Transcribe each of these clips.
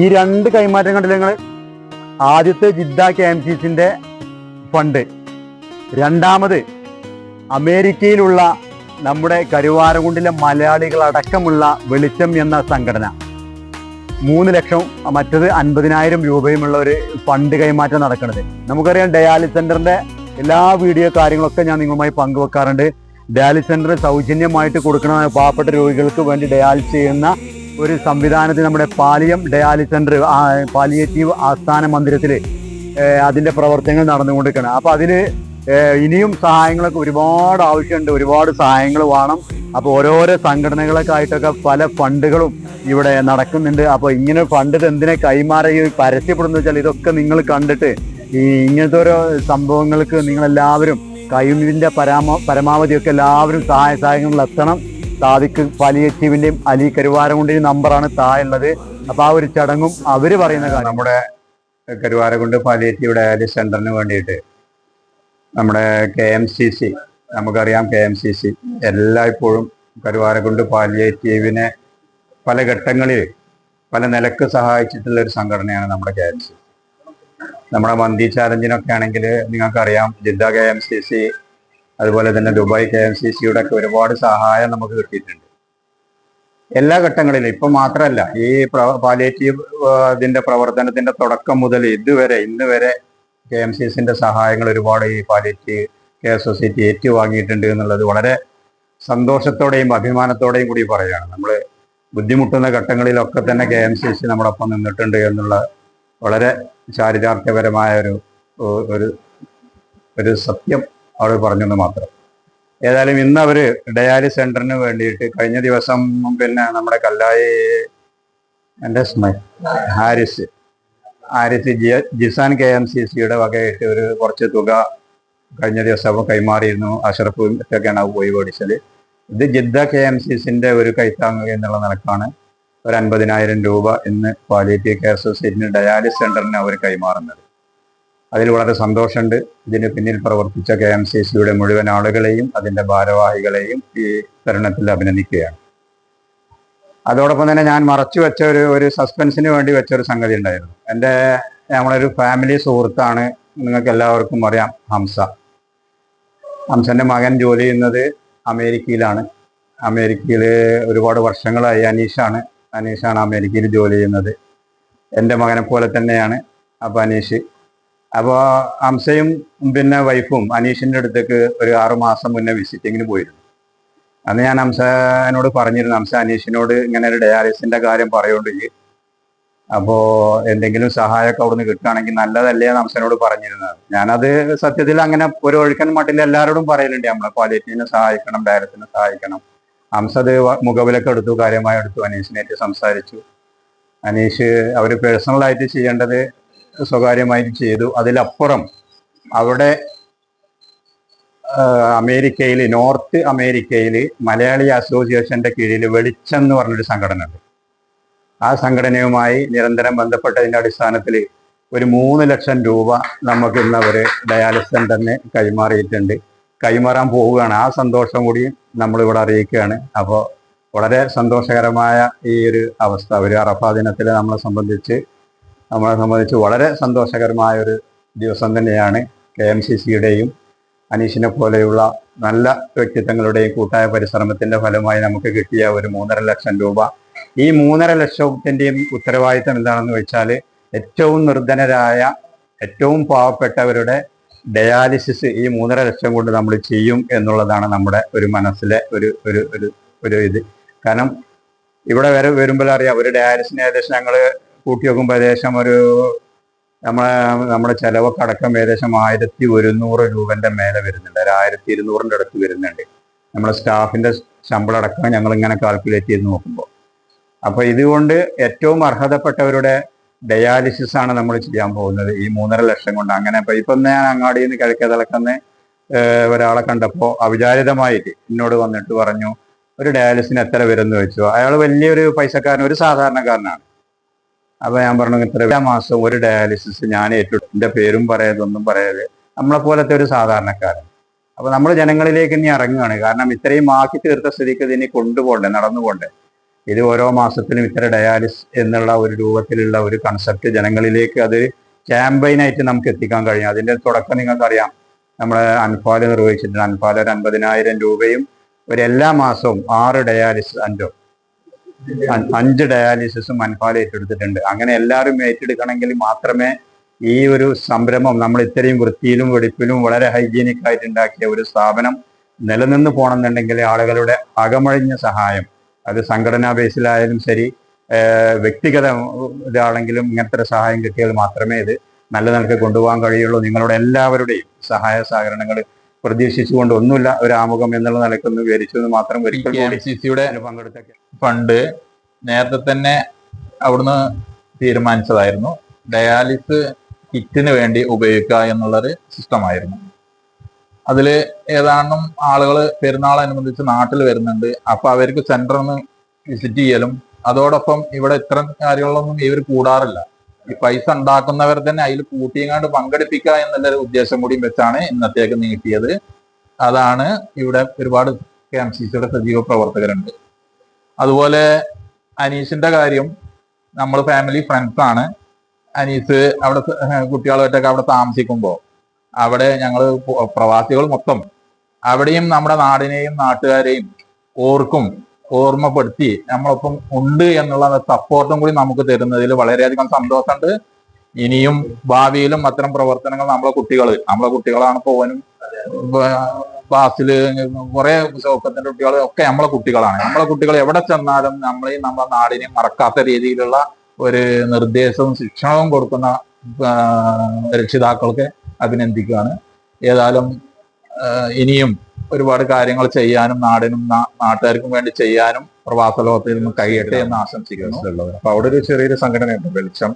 ഈ രണ്ട് കൈമാറ്റം കണ്ടില്ല ആദ്യത്തെ Jeddah K M C fund രണ്ടാമത് അമേരിക്കയിലുള്ള നമ്മുടെ കരുവാരകുണ്ടിലെ മലയാളികളടക്കമുള്ള വെളിച്ചം എന്ന സംഘടന. മൂന്ന് ലക്ഷം മറ്റത് അൻപതിനായിരം രൂപയുമുള്ള ഒരു ഫണ്ട് കൈമാറ്റം നടക്കുന്നത് നമുക്കറിയാം ഡയാലി സെന്ററിന്റെ എല്ലാ വീഡിയോ കാര്യങ്ങളൊക്കെ ഞാൻ നിങ്ങളുമായി പങ്കുവെക്കാറുണ്ട്. ഡയാലിസ് സെന്റർ സൗജന്യമായിട്ട് കൊടുക്കുന്ന പാവപ്പെട്ട രോഗികൾക്ക് വേണ്ടി ഡയാലിസ് ചെയ്യുന്ന ഒരു സംവിധാനത്തിൽ നമ്മുടെ പാലിയം ഡയാലിസ് സെന്റർ പാലിയേറ്റീവ് ആസ്ഥാന മന്ദിരത്തിൽ അതിന്റെ പ്രവർത്തനങ്ങൾ നടന്നുകൊണ്ടിരിക്കുകയാണ്. അപ്പോൾ അതിൽ ഇനിയും സഹായങ്ങളൊക്കെ ഒരുപാട് ആവശ്യമുണ്ട്. ഒരുപാട് സഹായങ്ങൾ വേണം. അപ്പോൾ ഓരോരോ സംഘടനകളൊക്കെ ആയിട്ടൊക്കെ പല ഫണ്ടുകളും ഇവിടെ നടക്കുന്നുണ്ട്. അപ്പോൾ ഇങ്ങനെ ഫണ്ട് എന്തിനെ കൈമാറി പരസ്യപ്പെടുന്നു വെച്ചാൽ ഇതൊക്കെ നിങ്ങൾ കണ്ടിട്ട് ഈ ഇങ്ങനത്തെ ഓരോ സംഭവങ്ങൾക്ക് നിങ്ങളെല്ലാവരും കഴിവിന്റെ പരാമ പരമാവധിയൊക്കെ എല്ലാവരും സഹായ സഹായങ്ങളിൽ എത്തണം. സാദിഖ് പാലിയേറ്റീവിന്റെയും അലി കരുവാരകുണ്ടിന്റെയും നമ്പറാണ് താഴെയുള്ളത് അപ്പൊ ആ ഒരു ചടങ്ങും അവർ പറയുന്ന കാര്യം. നമ്മുടെ കരുവാരകുണ്ട് പാലിയേറ്റീവ് ഡയാലിസ് സെന്ററിന് വേണ്ടിയിട്ട് നമ്മുടെ കെ എം സി സി നമുക്കറിയാം കെ എം സി സി എല്ലായ്പ്പോഴും കരുവാരകുണ്ട് പാലിയേറ്റീവിനെ പല ഘട്ടങ്ങളിൽ പല നിലയ്ക്ക് സഹായിച്ചിട്ടുള്ള ഒരു സംഘടനയാണ് നമ്മുടെ കെ എം സി നമ്മുടെ മന്തി ചാലഞ്ചിനൊക്കെ ആണെങ്കിൽ നിങ്ങൾക്കറിയാം Jeddah K M C C അതുപോലെ തന്നെ ദുബായ് കെ എം സി സിയുടെ ഒക്കെ ഒരുപാട് സഹായം നമുക്ക് കിട്ടിയിട്ടുണ്ട്. എല്ലാ ഘട്ടങ്ങളിലും ഇപ്പൊ മാത്രമല്ല ഈ പാലിയേറ്റീവ് ഇതിന്റെ പ്രവർത്തനത്തിന്റെ തുടക്കം മുതൽ ഇതുവരെ ഇന്ന് വരെ കെ എം സി എസിന്റെ സഹായങ്ങൾ ഒരുപാട് ഈ പാലിയേറ്റീവ് കെയർ സൊസൈറ്റി ഏറ്റുവാങ്ങിയിട്ടുണ്ട് എന്നുള്ളത് വളരെ സന്തോഷത്തോടെയും അഭിമാനത്തോടെയും കൂടി പറയുകയാണ്. നമ്മൾ ബുദ്ധിമുട്ടുന്ന ഘട്ടങ്ങളിലൊക്കെ തന്നെ കെ എം സി സി നമ്മളൊപ്പം നിന്നിട്ടുണ്ട് എന്നുള്ള വളരെ ചാരിതാർത്ഥ്യപരമായ ഒരു ഒരു ഒരു സത്യം അവർ പറഞ്ഞെന്ന് മാത്രം. ഏതായാലും ഇന്ന് അവർ ഡയാലിസ് സെന്ററിന് വേണ്ടിയിട്ട് കഴിഞ്ഞ ദിവസം പിന്നെ നമ്മുടെ കല്ലായി എന്റെ സ്മൈ ഹാരിസ് ഹാരിസ് ജി ജിസാൻ കെ എം സി സിയുടെ വകയായിട്ട് ഒരു കുറച്ച് തുക കഴിഞ്ഞ ദിവസം കൈമാറിയിരുന്നു. അഷറഫ് ഒക്കെയാണ് പോയി മേടിച്ചത്. ഇത് ജിദ്ദ കെ എം സി സിന്റെ ഒരു കൈത്താങ്ങുക എന്നുള്ള നിലക്കാണ്. ഒരു അൻപതിനായിരം രൂപ ഇന്ന് പാലിയേറ്റീവ് കെയർ സൊസൈറ്റിന് ഡയാലിസ് സെന്ററിന് അവർ കൈമാറുന്നത്. അതിൽ വളരെ സന്തോഷമുണ്ട്. ഇതിന് പിന്നിൽ പ്രവർത്തിച്ച കെ എം സി സിയുടെ മുഴുവൻ ആളുകളെയും അതിന്റെ ഭാരവാഹികളെയും ഈ തരുണത്തിൽ അഭിനന്ദിക്കുകയാണ്. അതോടൊപ്പം തന്നെ ഞാൻ മറച്ചു വെച്ച ഒരു ഒരു സസ്പെൻസിന് വേണ്ടി വെച്ച ഒരു സംഗതി ഉണ്ടായിരുന്നു. എന്റെ നമ്മളൊരു ഫാമിലി സുഹൃത്താണ്. നിങ്ങൾക്ക് എല്ലാവർക്കും അറിയാം ഹംസ. ഹംസന്റെ മകൻ ജോലി ചെയ്യുന്നത് അമേരിക്കയിലാണ്. അമേരിക്കയിൽ ഒരുപാട് വർഷങ്ങളായി അനീഷാണ്. അനീഷാണ് അമേരിക്കയിൽ ജോലി ചെയ്യുന്നത്. എന്റെ മകനെ പോലെ തന്നെയാണ്. അപ്പോൾ അനീഷ് അപ്പോൾ അംസയും പിന്നെ വൈഫും അനീഷിന്റെ അടുത്തേക്ക് ഒരു ആറുമാസം മുന്നേ വിസിറ്റിങ്ങിന് പോയിരുന്നു. അന്ന് ഞാൻ അംസനോട് പറഞ്ഞിരുന്നു അംസ അനീഷിനോട് ഇങ്ങനെ ഒരു ഡയാലിസിന്റെ കാര്യം പറയുകൊണ്ട് അപ്പോ എന്തെങ്കിലും സഹായമൊക്കെ അവിടുന്ന് കിട്ടുകയാണെങ്കിൽ നല്ലതല്ലേ എന്ന് ഹംസനോട് പറഞ്ഞിരുന്നത് ഞാനത് സത്യത്തിൽ അങ്ങനെ ഒരു ഒഴുക്കൻ മട്ടിൽ എല്ലാവരോടും പറയലുണ്ട്. നമ്മളെ ക്വാലിറ്റീനെ സഹായിക്കണം ഡയറക്റ്റിനെ സഹായിക്കണം. അംസ അത് മുഖവിലൊക്കെ എടുത്തു കാര്യമായി എടുത്തു അനീഷിനായിട്ട് സംസാരിച്ചു. അനീഷ് അവർ പേഴ്സണലായിട്ട് ചെയ്യേണ്ടത് സ്വകാര്യമായിട്ട് ചെയ്തു. അതിലപ്പുറം അവിടെ അമേരിക്കയിൽ നോർത്ത് അമേരിക്കയിൽ മലയാളി അസോസിയേഷന്റെ കീഴിൽ വെളിച്ചം എന്ന് പറഞ്ഞൊരു സംഘടന ഉണ്ട് ആ സംഘടനയുമായി നിരന്തരം ബന്ധപ്പെട്ടതിന്റെ അടിസ്ഥാനത്തിൽ ഒരു മൂന്ന് ലക്ഷം രൂപ നമുക്ക് ഇന്ന് അവർ ഡയാലിസ് സെന്ററിന് കൈമാറിയിട്ടുണ്ട്. കൈമാറാൻ പോവുകയാണ്. ആ സന്തോഷം കൂടി നമ്മളിവിടെ അറിയിക്കുകയാണ്. അപ്പോൾ വളരെ സന്തോഷകരമായ ഈ ഒരു അവസ്ഥ. ഒരു അറഫാ ദിനത്തിൽ നമ്മളെ സംബന്ധിച്ച് നമ്മളെ സംബന്ധിച്ച് വളരെ സന്തോഷകരമായ ഒരു ദിവസം തന്നെയാണ് കെ എം സി സിയുടെയും അനീഷിനെ പോലെയുള്ള നല്ല വ്യക്തിത്വങ്ങളുടെയും കൂട്ടായ പരിശ്രമത്തിന്റെ ഫലമായി നമുക്ക് കിട്ടിയ ഒരു മൂന്നര ലക്ഷം രൂപ. ഈ മൂന്നര ലക്ഷത്തിന്റെയും ഉത്തരവാദിത്തം എന്താണെന്ന് വെച്ചാൽ ഏറ്റവും നിർധനരായ ഏറ്റവും പാവപ്പെട്ടവരുടെ ഡയാലിസിസ് ഈ മൂന്നര ലക്ഷം കൊണ്ട് നമ്മൾ ചെയ്യും എന്നുള്ളതാണ് നമ്മുടെ ഒരു മനസ്സിലെ ഒരു ഒരു ഒരു ഒരു ഇത്. കാരണം ഇവിടെ വരെ വരുമ്പോൾ അറിയാം ഒരു ഡയാലിസിന് ഏകദേശം ഞങ്ങൾ കൂട്ടി നോക്കുമ്പോൾ ഏകദേശം ഒരു നമ്മളെ നമ്മുടെ ചെലവൊക്കെ അടക്കം ഏകദേശം ആയിരത്തി ഒരുന്നൂറ് രൂപന്റെ മേലെ വരുന്നുണ്ട്. ഒരു ആയിരത്തി ഇരുന്നൂറിന്റെ അടുത്ത് വരുന്നുണ്ട്. നമ്മുടെ സ്റ്റാഫിന്റെ ശമ്പളം അടക്കം ഞങ്ങൾ ഇങ്ങനെ കാൽക്കുലേറ്റ് ചെയ്ത് നോക്കുമ്പോൾ അപ്പോൾ ഇതുകൊണ്ട് ഏറ്റവും അർഹതപ്പെട്ടവരുടെ ഡയാലിസിസ് ആണ് നമ്മൾ ചെയ്യാൻ പോകുന്നത്. ഈ മൂന്നര ലക്ഷം കൊണ്ട്. അങ്ങനെ ഇപ്പൊ ഇപ്പൊ ഞാൻ അങ്ങാടിയിൽ നിന്ന് കിഴക്കേതളക്കന്ന് ഒരാളെ കണ്ടപ്പോൾ അവിചാരിതമായിട്ട് എന്നോട് വന്നിട്ട് പറഞ്ഞു ഒരു ഡയാലിസിന് എത്ര വരുമെന്ന് വെച്ചു അയാൾ വലിയൊരു പൈസക്കാരൻ ഒരു സാധാരണക്കാരനാണ്. അപ്പൊ ഞാൻ പറഞ്ഞു ഇത്ര മാസം ഒരു ഡയാലിസിസ് ഞാൻ ഏറ്റെടുത്തു. എന്റെ പേരും പറയാതെ ഒന്നും പറയാതെ നമ്മളെ പോലത്തെ ഒരു സാധാരണക്കാരൻ. അപ്പൊ നമ്മൾ ജനങ്ങളിലേക്ക് ഇനി ഇറങ്ങുകയാണ്. കാരണം ഇത്രയും ആക്കി തീർത്ത സ്ഥിതിക്ക് ഇതിനി കൊണ്ടുപോകണ്ടേ നടന്നുപോണ്ടേ ഇത് ഓരോ മാസത്തിലും ഇത്ര ഡയാലിസ് എന്നുള്ള ഒരു രൂപത്തിലുള്ള ഒരു കൺസെപ്റ്റ് ജനങ്ങളിലേക്ക് അത് ക്യാമ്പയിനായിട്ട് നമുക്ക് എത്തിക്കാൻ കഴിയും. അതിന്റെ തുടക്കം നിങ്ങൾക്കറിയാം. നമ്മളെ അൻഫാൽ നിർവഹിച്ചിട്ടുണ്ട്. അൻഫാൽ ഒരു അൻപതിനായിരം രൂപയും ഒരു എല്ലാ മാസവും ആറ് ഡയാലിസ് അഞ്ചോ അഞ്ച് ഡയാലിസിസും മൻഫാല ഏറ്റെടുത്തിട്ടുണ്ട്. അങ്ങനെ എല്ലാവരും ഏറ്റെടുക്കണമെങ്കിൽ മാത്രമേ ഈ ഒരു സംരംഭം നമ്മൾ ഇത്രയും വൃത്തിയിലും വെടിപ്പിലും വളരെ ഹൈജീനിക് ആയിട്ട് ഉണ്ടാക്കിയ ഒരു സ്ഥാപനം നിലനിന്ന് പോകണമെന്നുണ്ടെങ്കിൽ ആളുകളുടെ അകമഴിഞ്ഞ സഹായം അത് സംഘടനാ ബേസിലായാലും ശരി വ്യക്തിഗത ഇതാണെങ്കിലും ഇങ്ങനത്തെ സഹായം കിട്ടിയാൽ മാത്രമേ ഇത് നല്ല നിലയ്ക്ക് കൊണ്ടുപോകാൻ കഴിയുള്ളൂ. നിങ്ങളുടെ എല്ലാവരുടെയും സഹായ സഹകരണങ്ങൾ പ്രതീക്ഷിച്ചുകൊണ്ട് ഒന്നുമില്ല. ഒരു ആമുഖം എന്നുള്ള നിലക്കൊന്ന് വിവരിച്ചു എന്ന് മാത്രം ഒരിക്കൽ സിയുടെ പങ്കെടുത്ത ഫണ്ട് നേരത്തെ തന്നെ അവിടുന്ന് തീരുമാനിച്ചതായിരുന്നു. ഡയാലിസ് കിറ്റിന് വേണ്ടി ഉപയോഗിക്കുക എന്നുള്ളൊരു സിസ്റ്റമായിരുന്നു. അതിൽ ഏതാണ്ടും ആളുകൾ പെരുന്നാളനുബന്ധിച്ച് നാട്ടിൽ വരുന്നുണ്ട്. അപ്പൊ അവർക്ക് സെന്ററിൽ നിന്ന് വിസിറ്റ് ചെയ്യലും അതോടൊപ്പം ഇവിടെ ഇത്തരം കാര്യങ്ങളൊന്നും ഇവർ കൂടാറില്ല. ഈ പൈസ ഉണ്ടാക്കുന്നവർ തന്നെ അതിൽ കൂട്ടിയങ്ങാണ്ട് പങ്കെടുപ്പിക്കുക എന്നുള്ളൊരു ഉദ്ദേശം കൂടി വെച്ചാണ് ഇന്നത്തേക്ക് നീട്ടിയത്. അതാണ് ഇവിടെ ഒരുപാട് കെ എം സി സിയുടെ സജീവ പ്രവർത്തകരുണ്ട്. അതുപോലെ അനീഷിന്റെ കാര്യം നമ്മൾ ഫാമിലി ഫ്രണ്ട്സ് ആണ്. അനീസ് അവിടെ കുട്ടികളായിട്ടൊക്കെ അവിടെ താമസിക്കുമ്പോൾ അവിടെ ഞങ്ങൾ പ്രവാസികൾ മൊത്തം അവിടെയും നമ്മുടെ നാടിനെയും നാട്ടുകാരെയും ഓർക്കും ഓർമ്മപ്പെടുത്തി നമ്മളൊപ്പം ഉണ്ട് എന്നുള്ള സപ്പോർട്ടും കൂടി നമുക്ക് തരുന്നതിൽ വളരെയധികം സന്തോഷമുണ്ട്. ഇനിയും ഭാവിയിലും അത്തരം പ്രവർത്തനങ്ങൾ നമ്മളെ കുട്ടികൾ നമ്മളെ കുട്ടികളാണ് പോവാനും ക്ലാസ്സിൽ കുറെ സൗഖ്യത്തിന്റെ കുട്ടികൾ ഒക്കെ നമ്മളെ കുട്ടികളാണ്. നമ്മളെ കുട്ടികൾ എവിടെ ചെന്നാലും നമ്മുടെ നാടിനെയും മറക്കാത്ത രീതിയിലുള്ള ഒരു നിർദ്ദേശവും ശിക്ഷണവും കൊടുക്കുന്ന രക്ഷിതാക്കൾക്ക് അഭിനന്ദിക്കുകയാണ്. ഏതായാലും ഇനിയും ഒരുപാട് കാര്യങ്ങൾ ചെയ്യാനും നാടിനും നാട്ടുകാർക്കും വേണ്ടി ചെയ്യാനും പ്രവാസ ലോകത്തിൽ നിന്ന് കഴിയട്ടെ എന്ന് ആശംസിക്കുന്നു. അപ്പൊ അവിടെ ഒരു ചെറിയൊരു സംഘടനയുണ്ട് വെളിച്ചം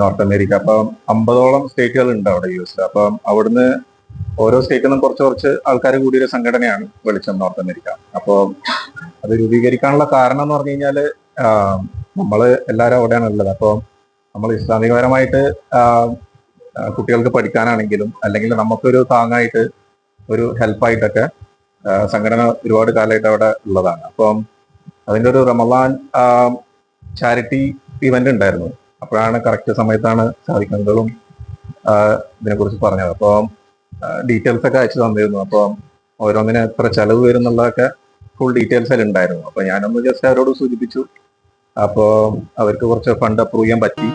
നോർത്ത് അമേരിക്ക. അപ്പൊ അമ്പതോളം സ്റ്റേറ്റുകൾ ഉണ്ട് അവിടെ യു എസ് അപ്പം അവിടുന്ന് ഓരോ സ്റ്റേറ്റിൽ നിന്നും കുറച്ച് കുറച്ച് ആൾക്കാർ കൂടിയൊരു സംഘടനയാണ് വെളിച്ചം നോർത്ത് അമേരിക്ക. അപ്പോൾ അത് രൂപീകരിക്കാനുള്ള കാരണം എന്ന് പറഞ്ഞു കഴിഞ്ഞാൽ നമ്മൾ എല്ലാവരും അവിടെയാണ് ഉള്ളത്. അപ്പോൾ നമ്മൾ ഇസ്ലാമികപരമായിട്ട് കുട്ടികൾക്ക് പഠിക്കാനാണെങ്കിലും അല്ലെങ്കിൽ നമുക്കൊരു താങ്ങായിട്ട് ഒരു ഹെൽപ്പായിട്ടൊക്കെ സംഘടന ഒരുപാട് കാലമായിട്ട് അവിടെ ഉള്ളതാണ്. അപ്പം അതിന്റെ ഒരു റമദാൻ ചാരിറ്റി ഇവന്റ് ഉണ്ടായിരുന്നു. അപ്പോഴാണ് കറക്റ്റ് സമയത്താണ് സാധിക്കുന്നതും ഇതിനെക്കുറിച്ച് പറഞ്ഞത്. അപ്പം ഡീറ്റെയിൽസ് ഒക്കെ അയച്ചു തന്നിരുന്നു. അപ്പം ഓരോന്നിന് എത്ര ചെലവ് വരും എന്നുള്ളതൊക്കെ ഫുൾ ഡീറ്റെയിൽസ് അതിൽ ഉണ്ടായിരുന്നു. അപ്പോൾ ഞാനൊന്ന് ജസ്റ്റ് അവരോട് സൂചിപ്പിച്ചു. അപ്പോൾ അവർക്ക് കുറച്ച് ഫണ്ട് അപ്രൂവ് ചെയ്യാൻ പറ്റി.